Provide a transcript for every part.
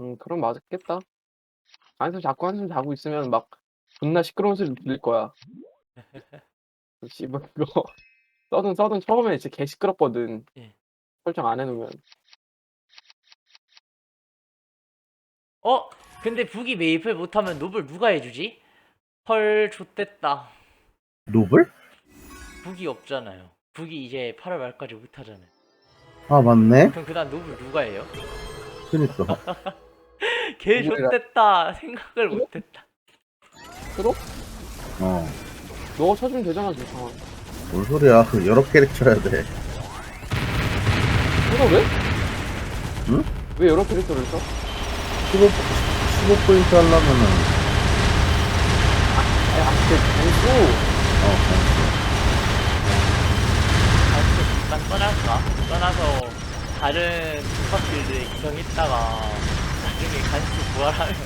음 그럼 맞았겠다. 안에서 자꾸 한숨 자고 있으면 막 존나 시끄러운 소리 들릴 거야. 그 씨발 그거 서든 서든 처음에 진짜 개 시끄럽거든. 예. 설정 안 해 놓으면. 어? 근데 북이 메이플 못하면 노블 누가 해주지? 헐 좆됐다 노블? 북이 없잖아요 북이 이제 8월 말까지 못하잖아요 아 맞네. 그럼 그다음 노블 누가 해요? 그니까. 개 좆됐다 생각을 못했다 들어? 어. 너가 쳐주면 되잖아 지금. 뭔 소리야? 그 여러 캐릭 쳐야 돼. 그거 왜? 응? 왜 여러 캐릭터를 써? 15, 15포인트 하려면은, 아니 아그 단수. 어, 다시 잠깐 떠날까? 떠나서 다른 스파필드에 기성했다가 나중에 간수 부활하면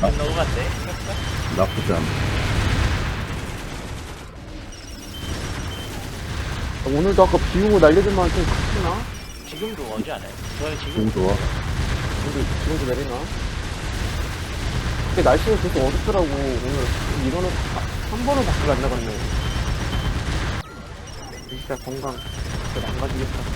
나좀 너무 같네 나쁘지 않아. 오늘도 아까 비우고 날리더만 좀 바뀌나? 지금도 오지 않아요? 저는 지금 지금 좋아. 지금도 지금도 내리나? 근데 날씨가 계속 어둡더라고 오늘 이거는 한 번은 밖을 안 나갔네. 진짜 건강 진짜 망가지겠다.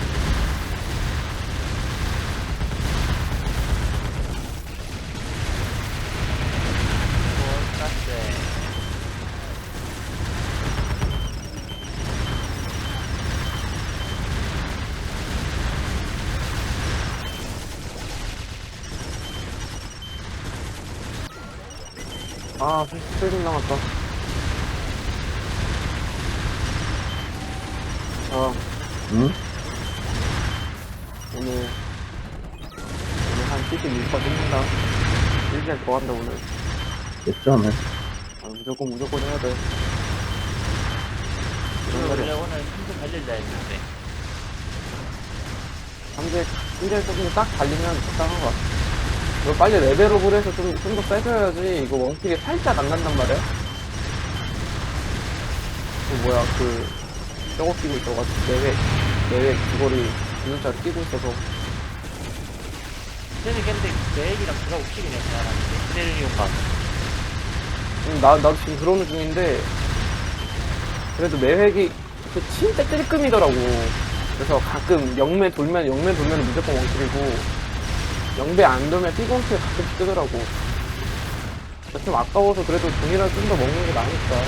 아, 세금 남았다. 아, 응? 오늘, 오늘 한 76번 했는다. 1개 더 한다, 오늘. 됐잖아. 아, 무조건, 무조건 해야 돼. 이런 원래 날이 오늘 3등 달릴라 했는데 3대, 3대 조금 딱 달리면 적당한 것 같아. 이거 빨리 레벨업을 해서 좀, 좀더 세져야지. 이거 원픽이 살짝 안 난단 말이야. 그, 뭐야, 그, 저거 끼고 있어가지고, 내외, 내외 귀걸이 기술자를 끼고 있어서. 쟤는 근데 계획이랑 제가 웃기긴 해 사람한테 세르리온가 음, 나, 나도 지금 들어오는 중인데, 그래도 매획이 그 진짜 찔끔이더라고. 그래서 가끔 영매 돌면, 영매 돌면 무조건 원킬이고, 영배 안 돌면 삐공킬 가끔씩 뜨더라고. 좀 아까워서 그래도 돈이라도 좀더 먹는 게 나으니까.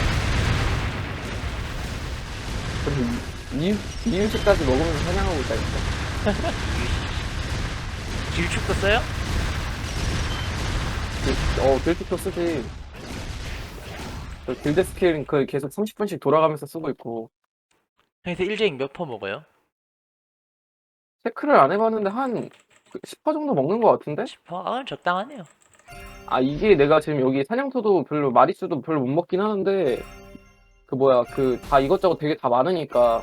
그래서 이- 이유, 이유식까지 먹으면서 사냥하고 있다니까. 길축도 써요? 그, 어, 딜픽도 쓰지. 그 길드 스킬 그 계속 30분씩 돌아가면서 쓰고 있고. 그래서 일쟁이 몇퍼 먹어요? 체크를 안 해봤는데 한 10% 정도 먹는 것 같은데? 10퍼? 아 적당하네요 아 이게 내가 지금 여기 사냥터도 별로 마리수도 별로 못 먹긴 하는데 그 뭐야 그 다 이것저것 되게 다 많으니까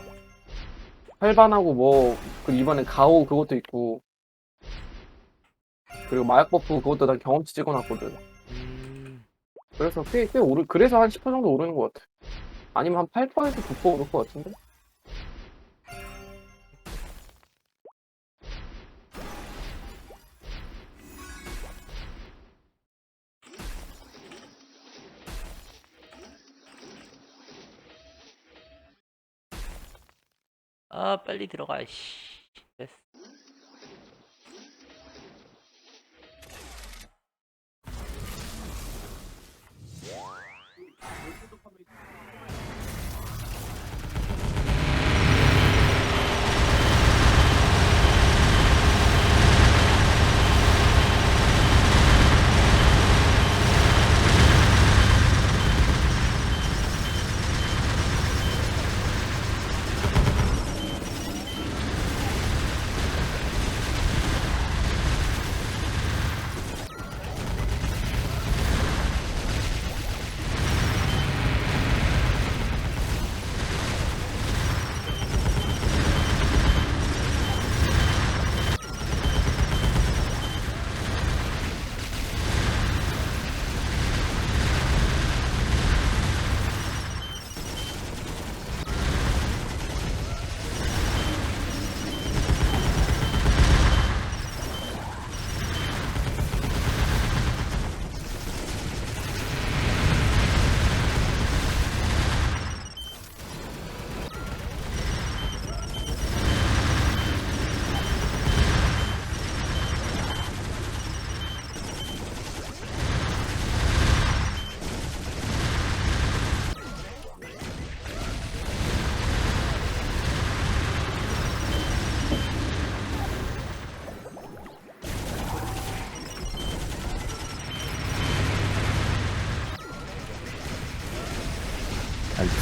활반하고 뭐 그리고 이번에 가오 그것도 있고 그리고 마약 버프 그것도 다 경험치 찍어놨거든 음... 그래서 꽤, 꽤 오르 그래서 한 10% 정도 오르는 것 같아 아니면 한 8%에서 9% 오를 것 같은데? 아 빨리 들어가 씨. 됐어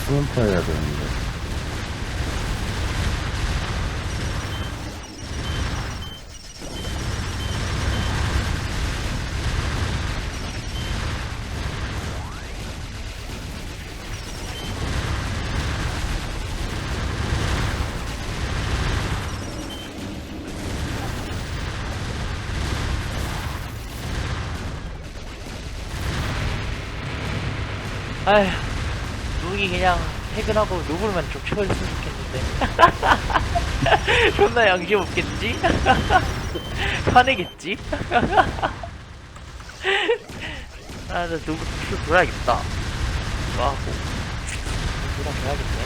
스몬파 해야 되는데. 아휴, 누기 그냥 퇴근하고 노블만 좀 채워줬으면 좋겠는데. 존나 양심 없겠지? 화내겠지? 아, 나 노블 좀 돌아야겠다. 이거 하고. 돌아가야겠네.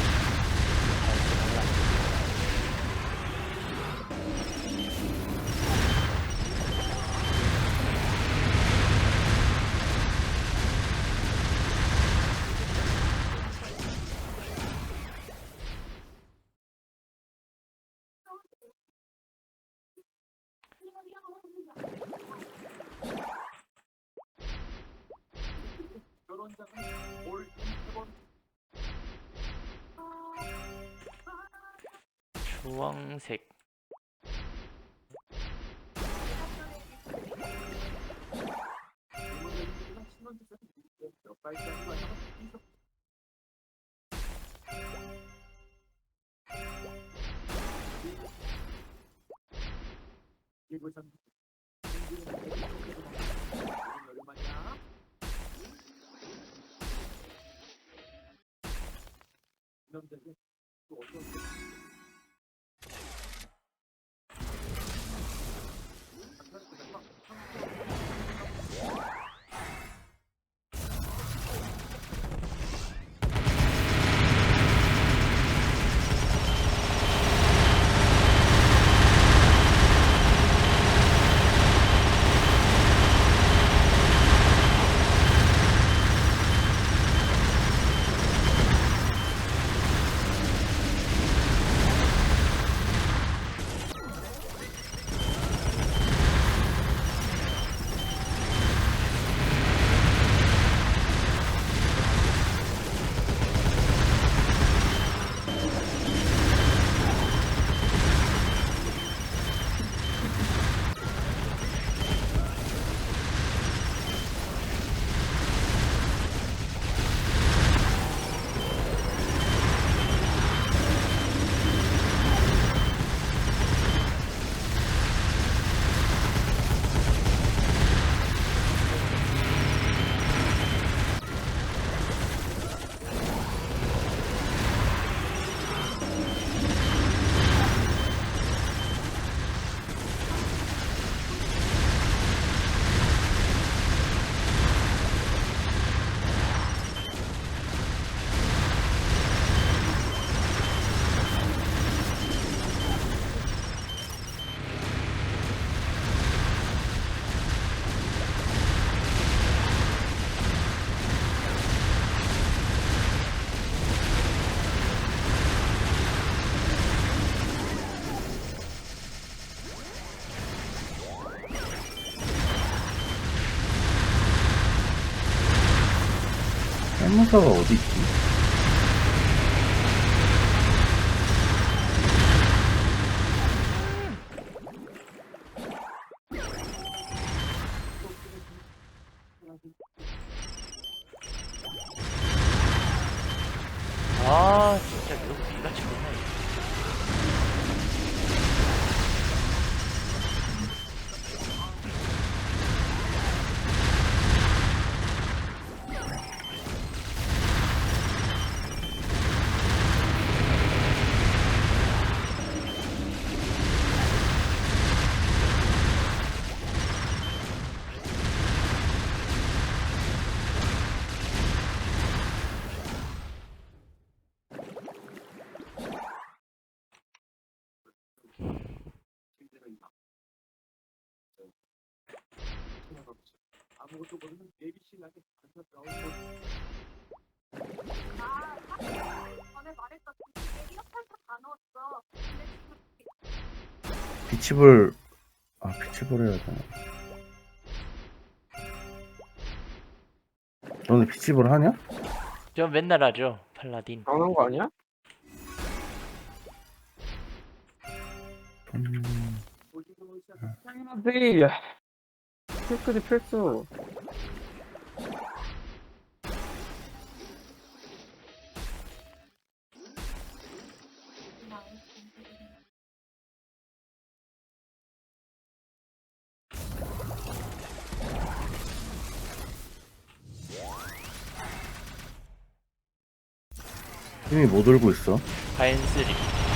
주황색. 해 döndürdü. 무사가 어디 있지? 아 진짜 이 거 비가 좋네 전에 말했던 이렇게 다 넣었어. 근데 지금 비치볼, 아, 비치볼 해야 되나? 너네 비치볼 하냐? 저 맨날 하죠 팔라딘. 당연한 거 아니야? 음, 당연하지. 야. 필수지 필수. 힘이 못 올고 있어. 바인스리.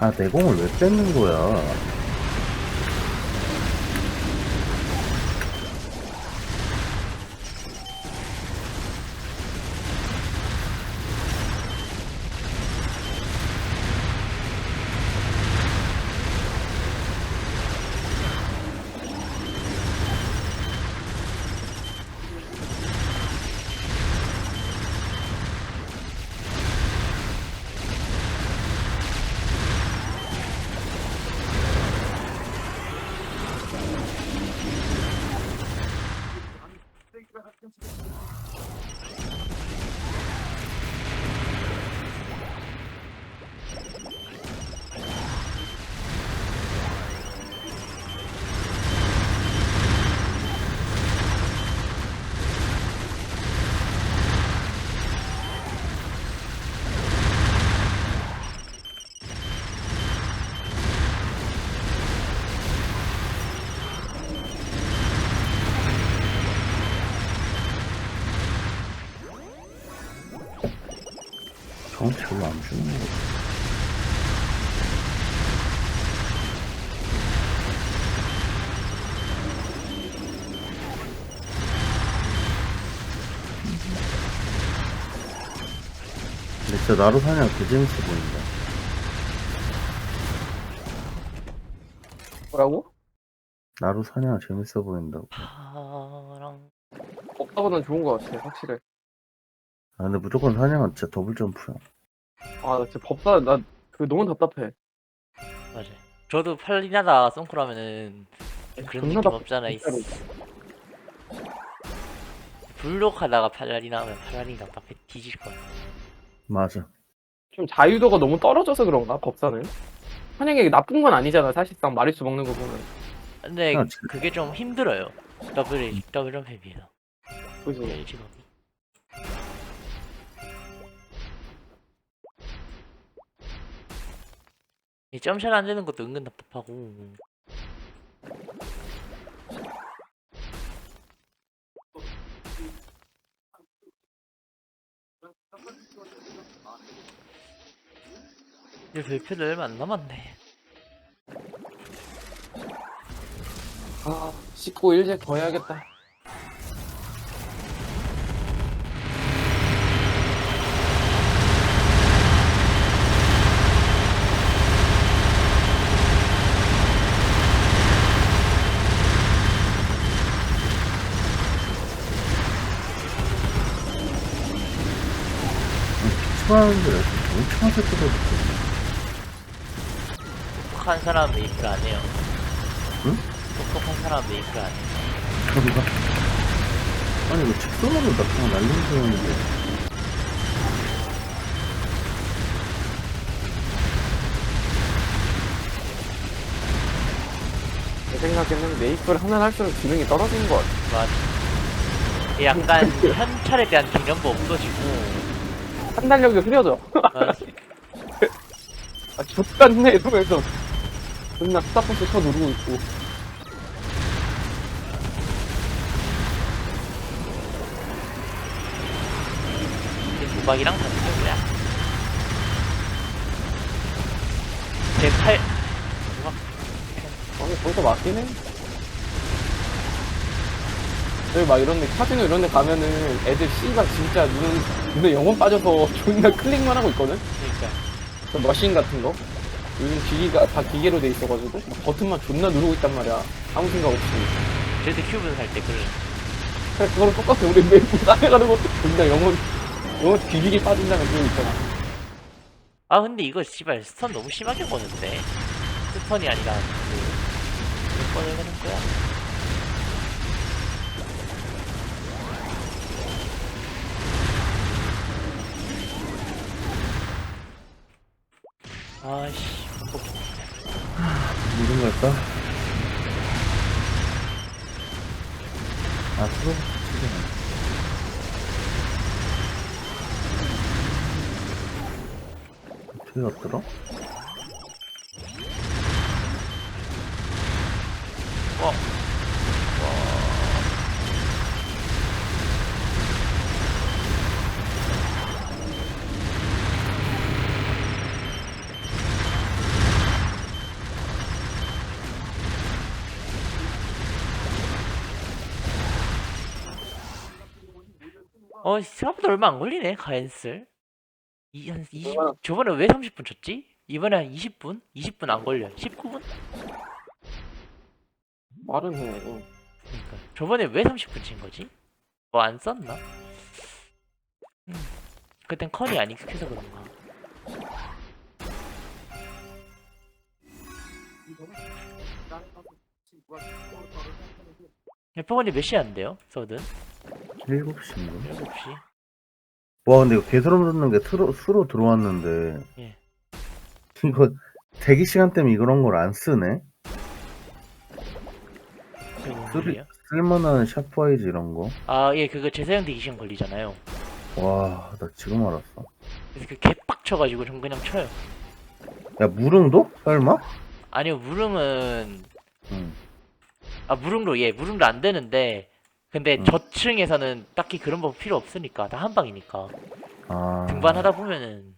아, 내 공을 왜 뺏는 거야? 별로 안 주는 거 같아. 근데 진짜 나루 사냥 개 재밌어 보인다. 뭐라고? 나루 사냥 재밌어 보인다고. 파랑. 없다보단 좋은 거 같아 확실해. 아, 근데 무조건 사냥은 진짜 더블 점프야. 아, 나 진짜 법사, 나, 그 너무 답답해. 맞아. 저도 팔리나다 송크라면은 그런 존나 느낌 답- 없잖아. 있... 진짜로. 블록 하다가 팔라리나 하면 팔라리 답답해 뒤질 것 같아. 맞아. 좀 자유도가 너무 떨어져서 그런가, 법사는? 만약에 나쁜 건 아니잖아, 사실상 마리수 먹는 거 보면. 근데 아, 진- 그게 좀 힘들어요. 더블 더블 점프에 비해서. 그지? 일 직업이. 이 점샷 안 되는 것도 은근 답답하고. 이제 별표도 얼마 안 남았네. 아, 씻고 일제 더 해야겠다. 피치하는데 엄청 하게 뜯어졌어. 똑똑한 사람 메이플 안 해요. 응? 똑똑한 사람 메이플 안 해요. 그런가? 아니, 이거 직선으로 나 그냥 날리는 거였는데. 내 생각에는 메이플 하면 할수록 기능이 떨어지는 것 같아. 맞아. 약간 현찰에 대한 개념도 없어지고. 판단력이 흐려져. 맞아. 아, 좆같네 이러면서 존나 스타포스 쳐 누르고 있고. 이제 도박이랑 다른 거야. 제 팔, 도박, 아니, 거기서 맞긴 해. 여기 막 이런 데, 카지노 이런 데 가면은 애들 씨발 진짜 눈, 눈에 영혼 빠져서 존나 클릭만 하고 있거든? 그러니까. 그 머신 같은 거. 요즘 기기가 다 기계로 돼 있어가지고 막 버튼만 존나 누르고 있단 말이야. 아무 생각 없이. 저도 큐브 살 때 그런. 그래, 그거랑 똑같아. 우리 매일 따라가는 것도 존나 영혼, 영혼 뒤지게 빠진다는 그런 거 있잖아. 아 근데 이거 씨발 스턴 너무 심하게 거는데 스턴이 아니라 그 몇 번을 거는 거야? 아씨 무슨 걸까? 아, 프로 치잖아. 갔더라? 어, 생각보다 얼마 안 걸리네, 가엔슬. 이, 한 20, 얼마나- 저번에 왜 30분 쳤지? 이번에 한 20분? 20분 안 걸려. 19분? 말은 해. 응. 그러니까. 저번에 왜 30분 친 거지? 뭐 안 썼나? 음. 그땐 컨이 안 익숙해서 그런가. 에퍼건이 몇 시에 한대요? 서든? 7시인가? 7시? 와, 근데 이거 개소름 돋는 게 수로, 수로 들어왔는데. 예. 이거 대기 시간 때문에 이런 걸 안 쓰네? 소리야? 쓸만한 샤프와이즈 이런 거. 아, 예, 그거 재사용 대기 시간 걸리잖아요. 와, 나 지금 알았어. 그래서 그 개빡쳐가지고 전 그냥 쳐요. 야, 무릉도? 설마? 아니요, 무릉은, 응. 아, 무릉도, 예, 무릉도 안 되는데, 근데 음. 저층에서는 딱히 그런 법 필요 없으니까, 다 한 방이니까. 아. 등반하다 보면은,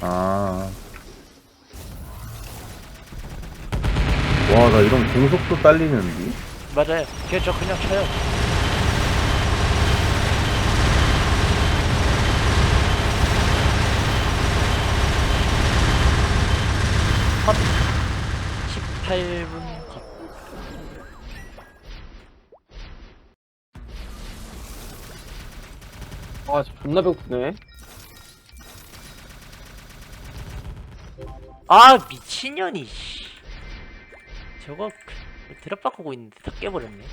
아. 와, 나 이런 공속도 딸리는디? 맞아요. 그냥 저 그냥 쳐요. 컷. 18분 아, 진짜 존나 배고프네. 아, 미친년이, 씨. 저거, 드랍 바꾸고 있는데 다 깨버렸네.